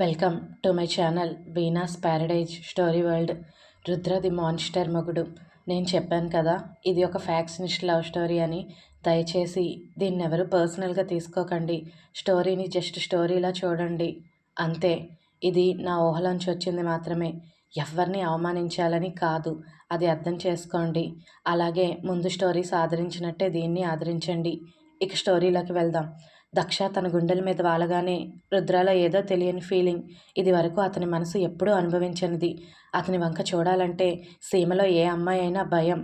Welcome to my channel Venus paradise story world. Rudra the monster మగుడు. నేను చెప్పాను కదా ఇది ఒక ఫ్యాక్సినిస్ట్ లవ్ స్టోరీ అని. దయచేసి దీన్ని ఎవరు పర్సనల్గా తీసుకోకండి. స్టోరీని జస్ట్ స్టోరీలా చూడండి. అంతే ఇది నా ఊహలోంచి వచ్చింది మాత్రమే. ఎవరిని అవమానించాలని కాదు అది అర్థం చేసుకోండి. అలాగే ముందు స్టోరీస్ ఆదరించినట్టే దీన్ని ఆదరించండి. ఇక స్టోరీలోకి వెళ్దాం. దక్ష తన గుండెల మీద వాలగానే రుద్రాలో ఏదో తెలియని ఫీలింగ్. ఇది వరకు అతని మనసు ఎప్పుడూ అనుభవించనిది. అతని వంక చూడాలంటే సీమలో ఏ అమ్మాయి అయినా భయం.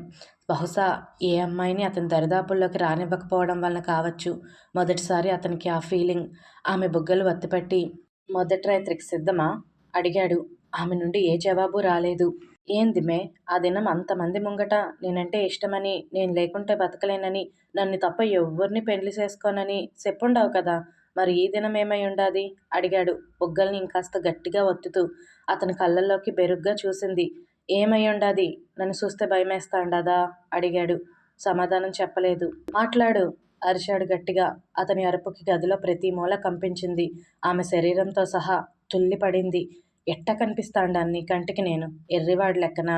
బహుశా ఏ అమ్మాయిని అతని దరిదాపుల్లోకి రానివ్వకపోవడం వలన కావచ్చు. మొదటిసారి అతనికి ఆ ఫీలింగ్. ఆమె బుగ్గలు వత్తిపెట్టి మొదటి రాత్రికి సిద్ధమా? అడిగాడు. ఆమె నుండి ఏ జవాబు రాలేదు. ఏందిమే? ఆ దినం అంతమంది ముంగట నేనంటే ఇష్టమని నేను లేకుంటే బతకలేనని నన్ను తప్ప ఎవ్వరిని పెళ్ళి చేసుకోనని చెప్పుండవు కదా. మరి ఈ దినం ఏమై ఉండాది? అడిగాడు బుగ్గల్ని ఇంకాస్త గట్టిగా ఒత్తుతూ. అతని కళ్ళల్లోకి బెరుగ్గా చూసింది. ఏమై ఉండాది? నన్ను చూస్తే భయమేస్తాండదా అడిగాడు. సమాధానం చెప్పలేదు. మాట్లాడు అరిచాడు గట్టిగా. అతని అరుపుకి గదిలో ప్రతి మూల కంపించింది. ఆమె శరీరంతో సహా తుల్లిపడింది. ఎట్ట కనిపిస్తాండాన్ని కంటికి నేను? ఎర్రివాడు లెక్కన?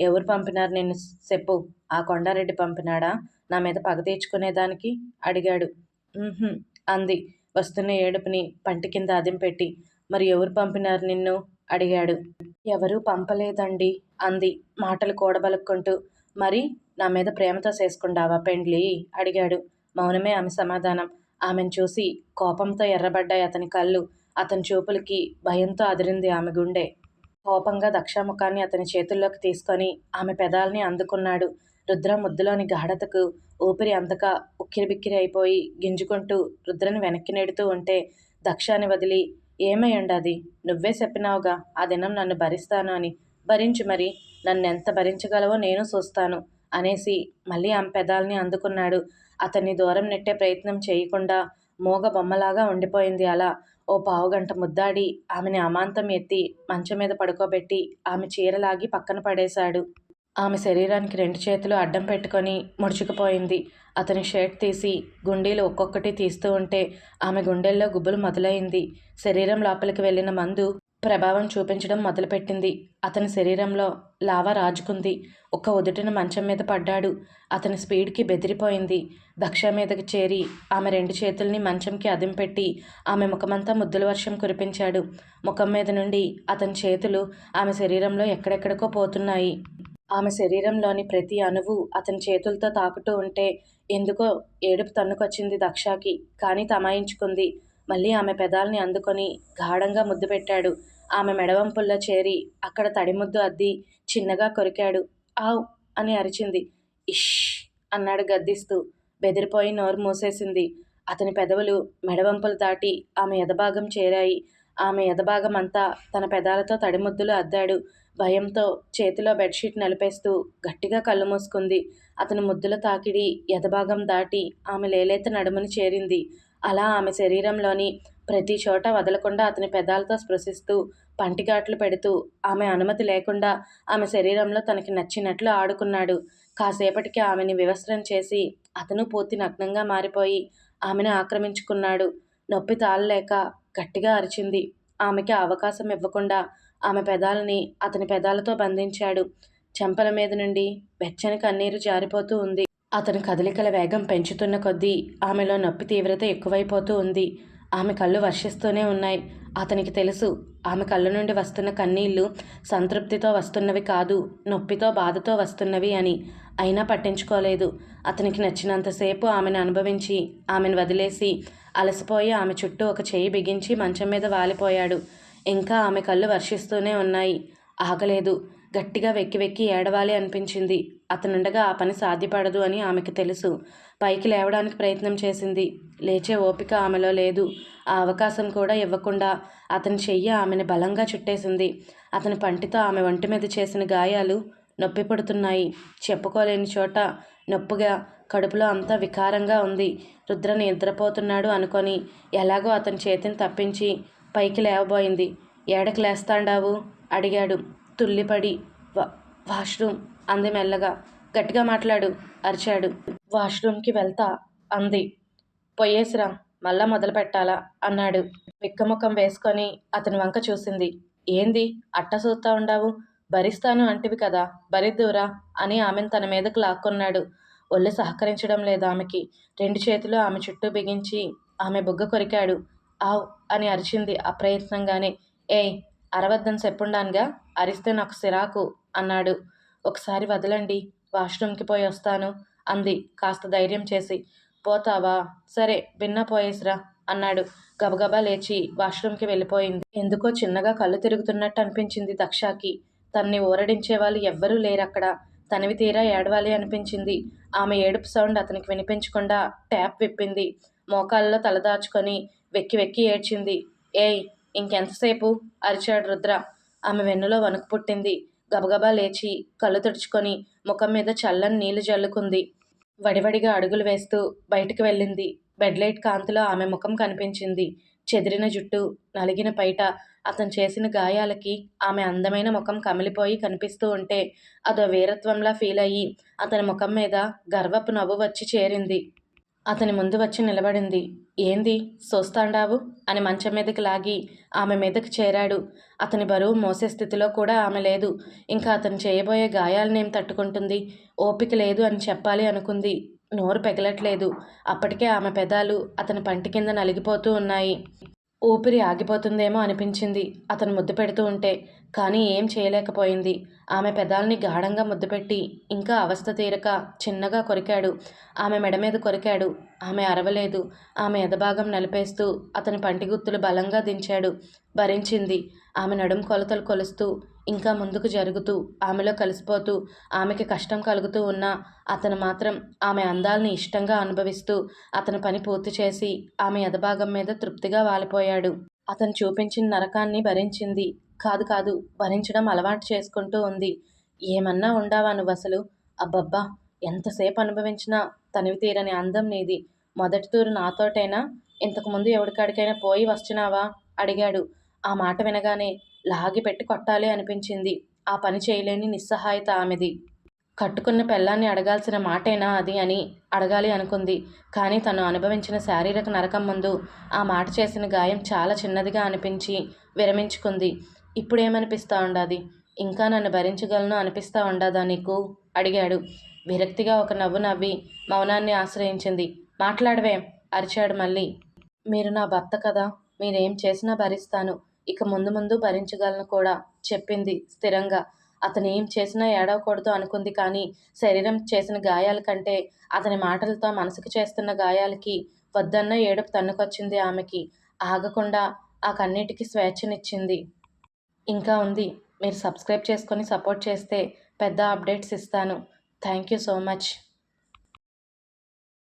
ఎవరు పంపినారు నిన్ను? చెప్పు. ఆ కొండారెడ్డి పంపినాడా? నా మీద పగ తీర్చుకునేదానికి? అడిగాడు. అంది. వస్తున్న ఏడుపుని పంటి కింద ఆదిం పెట్టి. మరి ఎవరు పంపినారు నిన్ను? అడిగాడు. ఎవరూ పంపలేదండి అంది. మాటలు కూడబలుక్కుంటూ. మరి నా మీద ప్రేమతో చేసుకుండావా పెండ్లి? అడిగాడు. మౌనమే ఆమె సమాధానం. ఆమెను చూసి కోపంతో ఎర్రబడ్డాయి అతని కళ్ళు. అతని చూపులకి భయంతో అదిరింది ఆమె గుండె. కోపంగా దక్షాముఖాన్ని అతని చేతుల్లోకి తీసుకొని ఆమె పెదాల్ని అందుకున్నాడు. రుద్ర ముద్దులోని గాఢతకు ఊపిరి అంతక ఉక్కిరిబిక్కిరి అయిపోయి గింజుకుంటూ రుద్రని వెనక్కి నెడుతూ ఉంటే దక్షాన్ని వదిలి ఏమై నువ్వే చెప్పినావుగా ఆ దినం నన్ను భరిస్తాను అని. భరించు మరి. నన్నెంత ఎంత భరించగలవో నేను చూస్తాను అనేసి మళ్ళీ ఆమె పెదాల్ని అందుకున్నాడు. అతన్ని దూరం నెట్టే ప్రయత్నం చేయకుండా మోగ బొమ్మలాగా ఉండిపోయింది అలా. ఓ పావుగంట ముద్దాడి ఆమెని అమాంతం ఎత్తి మంచం మీద పడుకోబెట్టి ఆమె చీరలాగి పక్కన పడేశాడు. ఆమె శరీరానికి రెండు చేతులు అడ్డం పెట్టుకొని ముడుచుకుపోయింది. అతని షర్ట్ తీసి గుండీలు ఒక్కొక్కటి తీస్తూ ఉంటే ఆమె గుండెల్లో గుబులు మొదలైంది. శరీరం లోపలికి వెళ్ళిన మందు ప్రభావం చూపించడం మొదలుపెట్టింది. అతని శరీరంలో లావా రాజుకుంది. ఒక్క ఉదుటిన మంచం మీద పడ్డాడు. అతని స్పీడ్కి బెదిరిపోయింది. దక్ష మీదకి చేరి ఆమె రెండు చేతుల్ని మంచంకి అదింపెట్టి ఆమె ముఖమంతా ముద్దుల వర్షం కురిపించాడు. ముఖం మీద నుండి అతని చేతులు ఆమె శరీరంలో ఎక్కడెక్కడికో పోతున్నాయి. ఆమె శరీరంలోని ప్రతి అణువు అతని చేతులతో తాకుతూ ఉంటే ఎందుకో ఏడుపు తన్నుకొచ్చింది దక్షకి కానీ తమాయించుకుంది. మళ్ళీ ఆమె పెదాల్ని అందుకొని గాఢంగా ముద్దు పెట్టాడు. ఆమె మెడవంపుల్లో చేరి అక్కడ తడిముద్దు అద్ది చిన్నగా కొరికాడు. ఆవ్ అని అరిచింది. ఇష్ అన్నాడు గద్దిస్తూ బెదిరిపోయి నోరు మూసేసింది. అతని పెదవులు మెడవంపులు దాటి ఆమె ఎదభాగం చేరాయి. ఆమె ఎదభాగం అంతా తన పెదాలతో తడిముద్దులు అద్దాడు. భయంతో చేతిలో బెడ్షీట్ నలిపేస్తూ గట్టిగా కళ్ళు మూసుకుంది. అతని ముద్దుల తాకిడి ఎదభాగం దాటి ఆమె లేలేత నడుముని చేరింది. అలా ఆమె శరీరంలోని ప్రతి చోట వదలకుండా అతని పెదాలతో స్పృశిస్తూ పంటిగాట్లు పెడుతూ ఆమె అనుమతి లేకుండా ఆమె శరీరంలో తనకి నచ్చినట్లు ఆడుకున్నాడు. కాసేపటికి ఆమెని వివస్త్రం చేసి అతను పూర్తి నగ్నంగా మారిపోయి ఆమెను ఆక్రమించుకున్నాడు. నొప్పి తాళలేక గట్టిగా అరిచింది. ఆమెకి అవకాశం ఇవ్వకుండా ఆమె పెదాలని అతని పెదాలతో బంధించాడు. చెంపల మీద నుండి వెచ్చని కన్నీరు జారిపోతూ ఉంది. అతను కదలికల వేగం పెంచుతున్న కొద్దీ ఆమెలో నొప్పి తీవ్రత ఎక్కువైపోతూ ఉంది. ఆమె కళ్ళు వర్షిస్తూనే ఉన్నాయి. అతనికి తెలుసు ఆమె కళ్ళ నుండి వస్తున్న కన్నీళ్ళు సంతృప్తితో వస్తున్నవి కాదు నొప్పితో బాధతో వస్తున్నవి అని. అయినా పట్టించుకోలేదు. అతనికి నచ్చినంతసేపు ఆమెను అనుభవించి ఆమెను వదిలేసి అలసిపోయి ఆమె చుట్టూ ఒక చేయి బిగించి మంచం మీద వాలిపోయాడు. ఇంకా ఆమె కళ్ళు వర్షిస్తూనే ఉన్నాయి. ఆగలేదు. గట్టిగా వెక్కి వెక్కి ఏడవాలి అనిపించింది. అతనుండగా ఆ పని సాధ్యపడదు అని ఆమెకు తెలుసు. పైకి లేవడానికి ప్రయత్నం చేసింది. లేచే ఓపిక ఆమెలో లేదు. ఆ అవకాశం కూడా ఇవ్వకుండా అతని చెయ్యి ఆమెను బలంగా చుట్టేసింది. అతని పంటితో ఆమె ఒంటి మీద చేసిన గాయాలు నొప్పి పడుతున్నాయి. చెప్పుకోలేని చోట నొప్పుగా కడుపులో అంతా వికారంగా ఉంది. రుద్ర నిద్రపోతున్నాడు అనుకొని ఎలాగో అతని చేతిని తప్పించి పైకి లేవబోయింది. ఏడకి లేస్తాండావు? అడిగాడు. తుల్లిపడి వా వాష్రూమ్. అంది మెల్లగా. గట్టిగా మాట్లాడు అరిచాడు. వాష్రూమ్కి వెళ్తా అంది. పొయ్యేసిరా మళ్ళా మొదలు పెట్టాలా అన్నాడు. విక్కముఖం వేసుకొని అతని వంక చూసింది. ఏంది అట్ట చూస్తా ఉండావు? భరిస్తాను అంటివి కదా భరిద్దురా అని ఆమెను తన మీదకు లాక్కున్నాడు. ఒళ్ళు సహకరించడం లేదు ఆమెకి. రెండు చేతులు ఆమె చుట్టూ బిగించి ఆమె బుగ్గ కొరికాడు. ఆవ్ అని అరిచింది అప్రయత్నంగానే. ఏయ్ అరవద్దని చెప్పుండానుగా అరిస్తే నాకు సిరాకు అన్నాడు. ఒకసారి వదలండి వాష్రూమ్కి పోయి వస్తాను అంది. కాస్త ధైర్యం చేసి. పోతావా? సరే విన్నా పోయేసిరా అన్నాడు. గబగబా లేచి వాష్రూమ్కి వెళ్ళిపోయింది. ఎందుకో చిన్నగా కళ్ళు తిరుగుతున్నట్టు అనిపించింది దక్షాకి. తన్ని ఊరడించే వాళ్ళు ఎవ్వరూ లేరక్కడ. తనివి తీరా ఏడవాలి అనిపించింది. ఆమె ఏడుపు సౌండ్ అతనికి వినిపించకుండా ట్యాప్ విప్పింది. మోకాల్లో తలదాచుకొని వెక్కి వెక్కి ఏడ్చింది. ఏయ్ ఇంకెంతసేపు? అరిచాడు రుద్ర. ఆమె వెన్నులో వణుకు పుట్టింది. గబగబా లేచి కళ్ళు తుడుచుకొని ముఖం మీద చల్లని నీళ్ళు జల్లుకుంది. వడివడిగా అడుగులు వేస్తూ బయటికి వెళ్ళింది. బెడ్లైట్ కాంతిలో ఆమె ముఖం కనిపించింది. చెదిరిన జుట్టు నలిగిన పైట అతను చేసిన గాయాలకి ఆమె అందమైన ముఖం కమిలిపోయి కనిపిస్తూ ఉంటే అదో వీరత్వంలా ఫీల్ అయ్యి అతని ముఖం మీద గర్వపు నవ్వు వచ్చి చేరింది. అతని ముందు వచ్చి నిలబడింది. ఏంది? చూస్తాండావు అని మంచం మీదకి లాగి ఆమె మీదకి చేరాడు. అతని బరువు మోసే స్థితిలో కూడా ఆమె లేదు. ఇంకా అతను చేయబోయే గాయాలనేం తట్టుకుంటుంది? ఓపిక లేదు అని చెప్పాలి అనుకుంది. నోరు పెగలట్లేదు. అప్పటికే ఆమె పెదాలు అతని పంటి కింద నలిగిపోతూ ఉన్నాయి. ఊపిరి ఆగిపోతుందేమో అనిపించింది. అతను ముద్దు పెడుతూ ఉంటే కానీ ఏం చేయలేకపోయింది. ఆమె పెదాల్ని గాఢంగా ముద్దు పెట్టి ఇంకా అవస్థ తీరక చిన్నగా కొరికాడు. ఆమె మెడ మీద కొరికాడు. ఆమె అరవలేదు. ఆమె ఎదభాగం నలిపేస్తూ అతని పంటి గుత్తులు బలంగా దించాడు. భరించింది. ఆమె నడుం కొలతలు కొలుస్తూ ఇంకా ముందుకు జరుగుతూ ఆమెలో కలిసిపోతూ ఆమెకి కష్టం కలుగుతూ ఉన్నా అతను మాత్రం ఆమె అందాల్ని ఇష్టంగా అనుభవిస్తూ అతని పని పూర్తి చేసి ఆమె ఎదభాగం మీద తృప్తిగా వాలిపోయాడు. అతను చూపించిన నరకాన్ని భరించింది. కాదు కాదు భరించడం అలవాటు చేసుకుంటూ ఉంది. ఏమన్నా ఉండావా నువ్వు అసలు? అబ్బబ్బా ఎంతసేపు అనుభవించినా తనివి తీరని అందం నీది. మొదటి తూరు నాతోటైనా ఇంతకుముందు ఎవడికాడికైనా పోయి వస్తున్నావా? అడిగాడు. ఆ మాట వినగానే లాగి పెట్టి కొట్టాలి అనిపించింది. ఆ పని చేయలేని నిస్సహాయత ఆమెది. కట్టుకున్న పెళ్ళాన్ని అడగాల్సిన మాటేనా అది అని అడగాలి అనుకుంది. కానీ తను అనుభవించిన శారీరక నరకం ముందు ఆ మాట చేసిన గాయం చాలా చిన్నదిగా అనిపించి విరమించుకుంది. ఇప్పుడేమనిపిస్తా ఉండాది? ఇంకా నన్ను భరించగలను అనిపిస్తా ఉండదా నీకు? అడిగాడు. విరక్తిగా ఒక నవ్వు నవ్వి మౌనాన్ని ఆశ్రయించింది. మాట్లాడవే అరిచాడు మళ్ళీ. మీరు నా భర్త కదా మీరేం చేసినా భరిస్తాను. ఇక ముందు ముందు భరించగలను కూడా చెప్పింది స్థిరంగా. అతను ఏం చేసినా ఏడవకూడదు అనుకుంది కానీ శరీరం చేసిన గాయాల కంటే అతని మాటలతో మనసుకు చేస్తున్న గాయాలకి వద్దన్న ఏడుపు తన్నుకొచ్చింది ఆమెకి. ఆగకుండా ఆ కన్నిటికి స్వేచ్ఛనిచ్చింది. ఇంకా ఉంది. మీరు సబ్స్క్రైబ్ చేసుకొని సపోర్ట్ చేస్తే పెద్ద అప్డేట్స్ ఇస్తాను. Thank you so much.